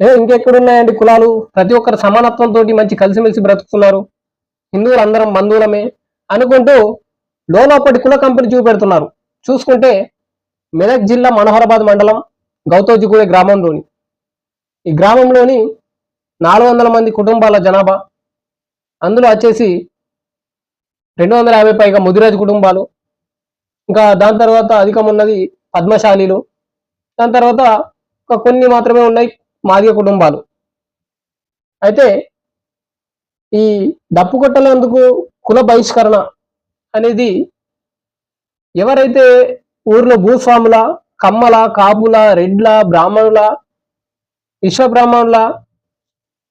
ఏ ఇంకెక్కడున్నాయండి కులాలు? ప్రతి ఒక్కరు సమానత్వంతో మంచి కలిసిమెలిసి బ్రతుకుతున్నారు. హిందువులు అందరం బంధువులమే అనుకుంటూ లోలోపటి కుల కంపెనీ చూపెడుతున్నారు. చూసుకుంటే మెదక్ జిల్లా మనోహరాబాద్ మండలం గౌతోజిగూడే గ్రామంలోని. ఈ గ్రామంలోని నాలుగు వందల మంది కుటుంబాల జనాభా. అందులో వచ్చేసి రెండు వందల యాభై పైగా ముదిరాజు కుటుంబాలు. ఇంకా దాని తర్వాత అధికం ఉన్నది పద్మశాలీలు. దాని తర్వాత కొన్ని మాత్రమే ఉన్నాయి. మాదిగ కుటుంబాలు. అయితే ఈ డప్పు కొట్టలేందుకు కుల బహిష్కరణ అనేది ఎవరైతే ఊర్లో భూస్వాముల కమ్మల కాపుల రెడ్ల బ్రాహ్మణుల విశ్వబ్రాహ్మణుల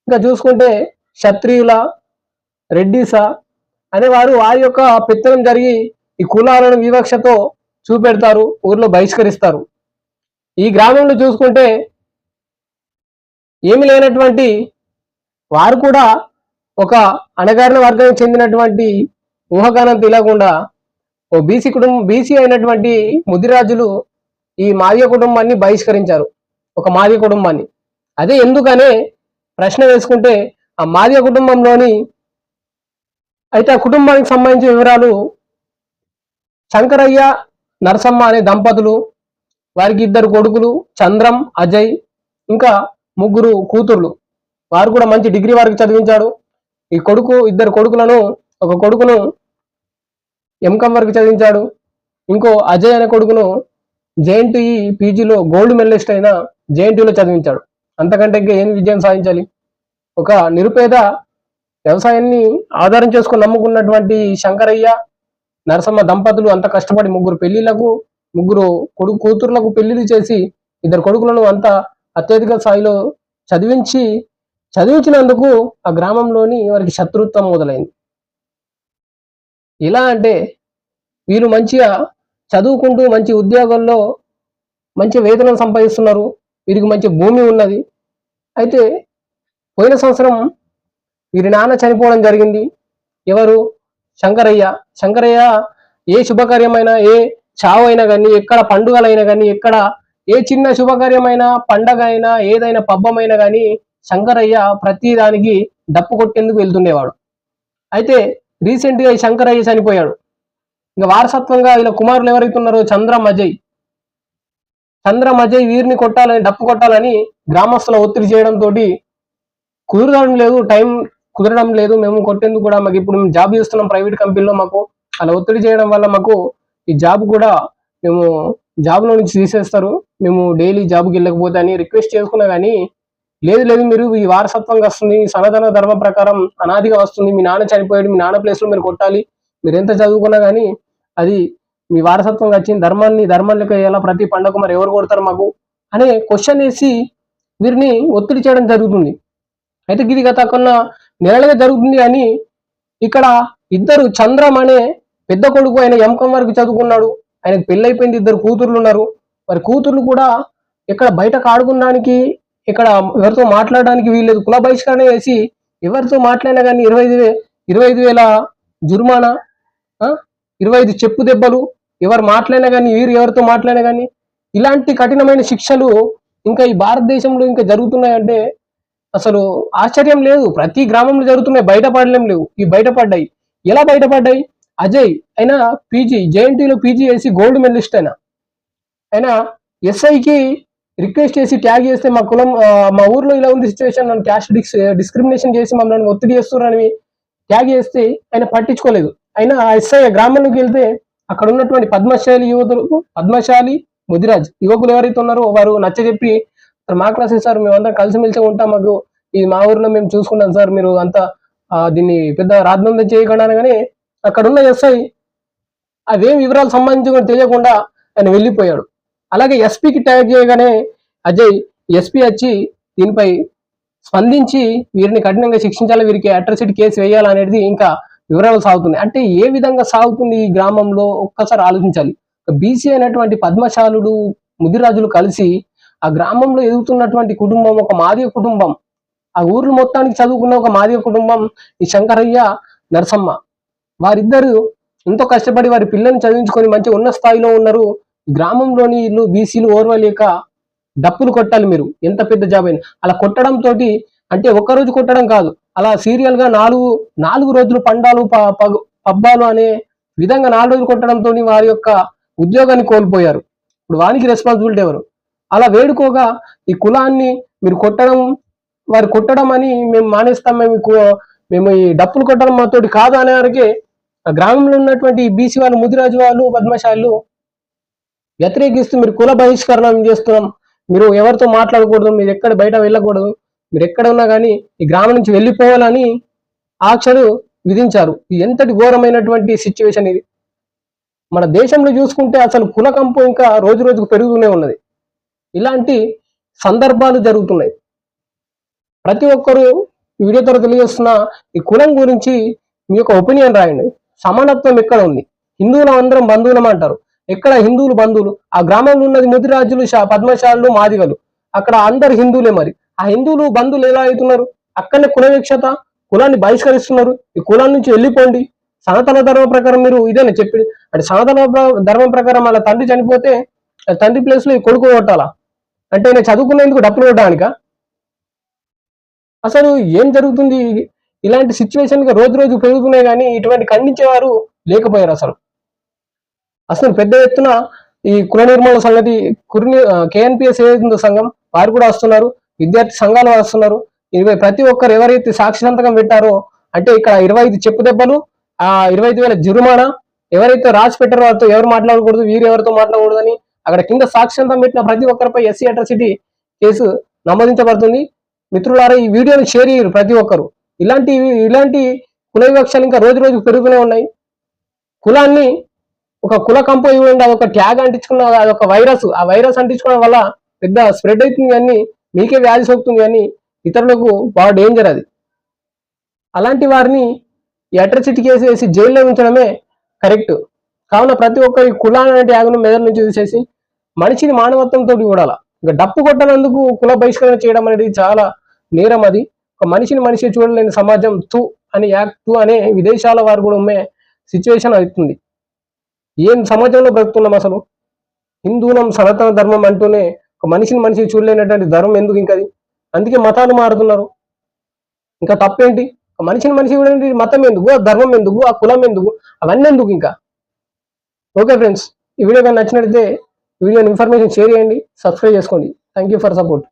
ఇంకా చూసుకుంటే క్షత్రియుల రెడ్డిస అనేవారు వారి యొక్క పెత్తనం జరిగి ఈ కులాలను వివక్షతో చూపెడతారు ఊర్లో బహిష్కరిస్తారు. ఈ గ్రామంలో చూసుకుంటే ఏమి లేనటువంటి వారు కూడా ఒక అణగారిన వర్గానికి చెందినటువంటి ఊహగానం తెలియకుండా ఓ బీసీ కుటుంబం బీసీ అయినటువంటి ముదిరాజులు ఈ మాదిగ కుటుంబాన్ని బహిష్కరించారు. ఒక మాదిగ కుటుంబాన్ని. అదే ఎందుకనే ప్రశ్న వేసుకుంటే ఆ మాదిగ కుటుంబంలోని అయితే ఆ కుటుంబానికి సంబంధించిన వివరాలు శంకరయ్య నరసమ్మ అనే దంపతులు వారికి ఇద్దరు కొడుకులు చంద్రం అజయ్ ఇంకా ముగ్గురు కూతుర్లు. వారు కూడా మంచి డిగ్రీ వారికి చదివించాడు. ఈ కొడుకు ఇద్దరు కొడుకులను ఒక కొడుకును ఎంకమ్ వరకు చదివించాడు. ఇంకో అజయ్ అనే కొడుకును జేఎన్టీఈ పీజీలో గోల్డ్ మెడలిస్ట్ అయిన జేఎన్టీలో చదివించాడు. అంతకంటే ఇంకా ఏం విజయం సాధించాలి? ఒక నిరుపేద వ్యవసాయాన్ని ఆధారం చేసుకుని నమ్ముకున్నటువంటి శంకరయ్య నరసమ్మ దంపతులు అంత కష్టపడి ముగ్గురు పెళ్ళిళ్ళకు ముగ్గురు కొడుకు కూతుర్లకు పెళ్ళిళ్ళు చేసి ఇద్దరు కొడుకులను అంత అత్యధిక స్థాయిలో చదివించి చదివించినందుకు ఆ గ్రామంలోని వారికి శత్రుత్వం మొదలైంది. ఎలా అంటే వీరు మంచిగా చదువుకుంటూ మంచి ఉద్యోగాల్లో మంచి వేతనం సంపాదిస్తున్నారు. వీరికి మంచి భూమి ఉన్నది. అయితే పోయిన సంవత్సరం వీరి నాన్న చనిపోవడం జరిగింది. ఎవరు? శంకరయ్య. శంకరయ్య ఏ శుభకార్యమైనా ఏ చావు అయినా కానీ ఎక్కడ పండుగలైనా కానీ ఎక్కడ ఏ చిన్న శుభకార్యమైనా పండగ అయినా ఏదైనా పబ్బమైనా కానీ శంకరయ్య ప్రతి దానికి డప్పు కొట్టేందుకు వెళ్తుండేవాడు. అయితే రీసెంట్గా ఈ శంకరయ్య చనిపోయాడు. ఇంకా వారసత్వంగా ఇలా కుమారులు ఎవరైతే ఉన్నారో చంద్రం అజయ్ చంద్ర అజయ్ వీరిని కొట్టాలని డప్పు కొట్టాలని గ్రామస్తుల ఒత్తిడి చేయడం తోటి కుదరడం లేదు టైం కుదరడం లేదు మేము కొట్టేందుకు కూడా మాకు ఇప్పుడు మేము జాబ్ చేస్తున్నాం ప్రైవేట్ కంపెనీలో మాకు. అలా ఒత్తిడి చేయడం వల్ల మాకు ఈ జాబ్ కూడా మేము జాబ్లో నుంచి తీసేస్తారు. మేము డైలీ జాబ్కి వెళ్ళకపోతే అని రిక్వెస్ట్ చేసుకున్నా కానీ లేదు లేదు మీరు ఈ వారసత్వంగా వస్తుంది సనాతన ధర్మ ప్రకారం అనాదిగా వస్తుంది మీ నాన్న చనిపోయాడు మీ నాన్న ప్లేస్లో మీరు కొట్టాలి మీరు ఎంత చదువుకున్నా కానీ అది మీ వారసత్వంగా వచ్చింది ధర్మాన్ని ధర్మం లెక్క ఎలా ప్రతి పండగ మరి ఎవరు కొడతారు మాకు అనే క్వశ్చన్ వేసి వీరిని ఒత్తిడి చేయడం జరుగుతుంది. అయితే ఇది గత కొన్న నెలలుగా జరుగుతుంది అని ఇక్కడ ఇద్దరు చంద్రం అనే పెద్ద కొడుకు ఆయన ఎంకం వరకు చదువుకున్నాడు ఆయనకు పెళ్ళైపోయింది ఇద్దరు కూతుర్లు ఉన్నారు. మరి కూతుర్లు కూడా ఇక్కడ బయటకు ఆడుకోవడానికి ఇక్కడ ఎవరితో మాట్లాడడానికి వీల్లేదు. కుల బహిష్కరణ వేసి ఎవరితో మాట్లాడినా కానీ ఇరవై ఐదు ఇరవై ఐదు వేల జుర్మానా ఆ? ఇరవై ఐదు చెప్పు దెబ్బలు ఎవరు మాట్లాడినా కానీ వీరు ఎవరితో మాట్లాడినా కానీ ఇలాంటి కఠినమైన శిక్షలు ఇంకా ఈ భారతదేశంలో ఇంకా జరుగుతున్నాయంటే అసలు ఆశ్చర్యం లేదు. ప్రతి గ్రామంలో జరుగుతున్నాయి బయటపడలేం లేవు. ఈ బయటపడ్డాయి. ఎలా బయటపడ్డాయి? అజయ్ అయినా పీజీ జేఎన్టీలో పీజీ చేసి గోల్డ్ మెడలిస్ట్ అయినా. అయినా ఎస్ఐకి రిక్వెస్ట్ చేసి ట్యాగ్ చేస్తే మా కులం మా ఊర్లో ఇలా ఉంది సిచ్యువేషన్ నన్ను క్యాష్ డిస్ డిస్క్రిమినేషన్ చేసి మమ్మల్ని ఒత్తిడి చేస్తున్నారని ట్యాగ్ చేస్తే ఆయన పట్టించుకోలేదు. అయినా ఆ ఎస్ఐ గ్రామంలోకి వెళ్తే అక్కడ ఉన్నటువంటి పద్మశాలి యువతులకు పద్మశాలి ముదిరాజ్ యువకులు ఎవరైతే ఉన్నారో వారు నచ్చజెప్పి "సార్, మా క్లాసే సార్ మేమందరం కలిసిమెలిసి ఉంటాం మాకు. ఇది మా ఊర్లో మేము చూసుకుంటాం సార్ మీరు అంతా దీన్ని పెద్ద రాద్బందం చేయకుండా కానీ అక్కడ ఉన్న ఎస్ఐ అవేం వివరాలు సంబంధించి కూడా తెలియకుండా ఆయన వెళ్ళిపోయాడు. అలాగే ఎస్పీకి ట్యాగ్ చేయగానే అజయ్ ఎస్పీ వచ్చి దీనిపై స్పందించి వీరిని కఠినంగా శిక్షించాలి వీరికి అట్రసిటీ కేసు వేయాలనేది ఇంకా వివరాలు సాగుతుంది అంటే ఏ విధంగా సాగుతుంది ఈ గ్రామంలో? ఒక్కసారి ఆలోచించాలి. బీసీ అయినటువంటి పద్మశాలుడు ముదిరాజులు కలిసి ఆ గ్రామంలో ఎదుగుతున్నటువంటి కుటుంబం ఒక మాదిగ కుటుంబం ఆ ఊర్లు మొత్తానికి చదువుకున్న ఒక మాదిగ కుటుంబం ఈ శంకరయ్య నరసమ్మ. వారిద్దరు ఎంతో కష్టపడి వారి పిల్లల్ని చదివించుకొని మంచి ఉన్న స్థాయిలో ఉన్నారు. గ్రామంలోని ఇల్లు బీసీలు ఓర్వలేక డప్పులు కొట్టాలి మీరు. ఎంత పెద్ద జాబ్ అయినా. అలా కొట్టడం తోటి అంటే ఒక్క రోజు కొట్టడం కాదు. అలా సీరియల్గా నాలుగు నాలుగు రోజులు పండాలు ప- పబ్బాలు అనే విధంగా నాలుగు రోజులు కొట్టడంతో వారి యొక్క ఉద్యోగాన్ని కోల్పోయారు. ఇప్పుడు వానికి రెస్పాన్సిబిలిటీ ఎవరు? అలా వేడుకోగా ఈ కులాన్ని మీరు కొట్టడం వారు కొట్టడం అని మేము మానేస్తాం మేము మేము ఈ డప్పులు కొట్టడం మాతోటి కాదు అనే వరకే గ్రామంలో ఉన్నటువంటి బీసీ వాళ్ళు ముదిరాజు వాళ్ళు పద్మశాలు వ్యతిరేకిస్తూ మీరు కుల బహిష్కరణ చేస్తున్నాం. మీరు ఎవరితో మాట్లాడకూడదు మీరు ఎక్కడ బయట వెళ్ళకూడదు మీరు ఎక్కడ ఉన్నా కానీ ఈ గ్రామం నుంచి వెళ్ళిపోవాలని ఆంక్షలు విధించారు. ఇది ఎంతటి ఘోరమైనటువంటి సిచ్యువేషన్ ఇది. మన దేశంలో చూసుకుంటే అసలు కుల కంపు ఇంకా రోజు రోజుకు పెరుగుతూనే ఉన్నది. ఇలాంటి సందర్భాలు జరుగుతున్నాయి. ప్రతి ఒక్కరూ వీడియో ద్వారా తెలియజేస్తున్న ఈ కులం గురించి మీ యొక్క ఒపీనియన్ రాయండి. సమానత్వం ఎక్కడ ఉంది? హిందువులం అందరం బంధువులం అంటారు. ఎక్కడ హిందువులు బంధువులు? ఆ గ్రామంలో ఉన్నది ముదిరాజులు పద్మశాలు మాదిగలు. అక్కడ అందరు హిందువులే మరి. ఆ హిందువులు బంధువులు ఎలా అవుతున్నారు? అక్కడనే కులవిక్షత కులాన్ని బహిష్కరిస్తున్నారు. ఈ కులం నుంచి వెళ్ళిపోండి. సనాతన ధర్మం ప్రకారం మీరు ఇదేనా చెప్పి అంటే సనాతన ధర్మం ప్రకారం వాళ్ళ తండ్రి చనిపోతే ఆ తండ్రి ప్లేస్లో ఈ కొడుకు కొట్టాలా అంటే నేను చదువుకునేందుకు డబ్బులు కొట్టడానికా? అసలు ఏం జరుగుతుంది? ఇలాంటి సిచ్యువేషన్ రోజు రోజు పెరుగుతున్నాయి కానీ ఇటువంటి ఖండించేవారు లేకపోయారు అసలు. అసలు పెద్ద ఎత్తున ఈ కుల నిర్మూలన సంగతి కుర్ని కేఎన్పిఎస్ ఏదైతుందో సంఘం వారు కూడా వస్తున్నారు విద్యార్థి సంఘాలు వస్తున్నారు. ఇరవై ప్రతి ఒక్కరు ఎవరైతే సాక్షి సంతకం పెట్టారో అంటే ఇక్కడ ఇరవై ఐదు చెప్పు దెబ్బలు ఆ ఇరవై ఐదు వేల జురుమానా ఎవరైతే రాసి పెట్టారో వారితో ఎవరు మాట్లాడకూడదు వీరు ఎవరితో మాట్లాడకూడదని అక్కడ కింద సాక్షి సంతకం పెట్టిన ప్రతి ఒక్కరిపై ఎస్సీ అట్రసిటీ కేసు నమోదించబడుతుంది. మిత్రులారా ఈ వీడియోని షేర్ చేయరు ప్రతి ఒక్కరు. ఇలాంటి ఇలాంటి కుల వివక్షలు ఇంకా రోజు రోజు పెరుగుతూనే ఉన్నాయి. కులాన్ని ఒక కుల కంపు ఇవ్వండి అది ఒక ట్యాగ్ అంటించుకున్న అది ఒక వైరస్. ఆ వైరస్ అంటించుకోవడం వల్ల పెద్ద స్ప్రెడ్ అవుతుంది కానీ మీకే వ్యాధి సోకుతుంది కానీ ఇతరులకు బాగా డేంజర్ అది. అలాంటి వారిని ఈ అట్రసిటీ కేసు వేసి జైల్లో ఉంచడమే కరెక్ట్ కావున ప్రతి ఒక్కరి ఈ కులాన్ని ట్యాగ్ను మెదడు నుంచి తీసేసి మనిషిని మానవత్వంతో చూడాల ఇంకా డప్పు కొట్టనందుకు కుల బహిష్కరణ చేయడం అనేది చాలా నేరం అది. ఒక మనిషిని మనిషి చూడలేని సమాజం తు అని యాక్ట్ తు అనే విదేశాల వారు కూడా ఉమ్మే సిచ్యువేషన్ అవుతుంది. ఏం సమాజంలో బ్రతుకుతున్నాం అసలు? హిందూనం సనాతన ధర్మం అంటూనే ఒక మనిషిని మనిషి చూడలేనటువంటి ధర్మం ఎందుకు ఇంకా అది అందుకే మతాలు మారుతున్నారు. ఇంకా తప్పేంటి? ఒక మనిషిని మనిషి చూడండి మతం ఎందుకు? ఆ ధర్మం ఎందుకు? ఆ కులం ఎందుకు? అవన్నీ ఎందుకు ఇంకా? ఓకే ఫ్రెండ్స్ ఈ వీడియో కానీ నచ్చినట్లయితే వీడియోని ఇన్ఫర్మేషన్ షేర్ చేయండి సబ్స్క్రైబ్ చేసుకోండి. Thank you for support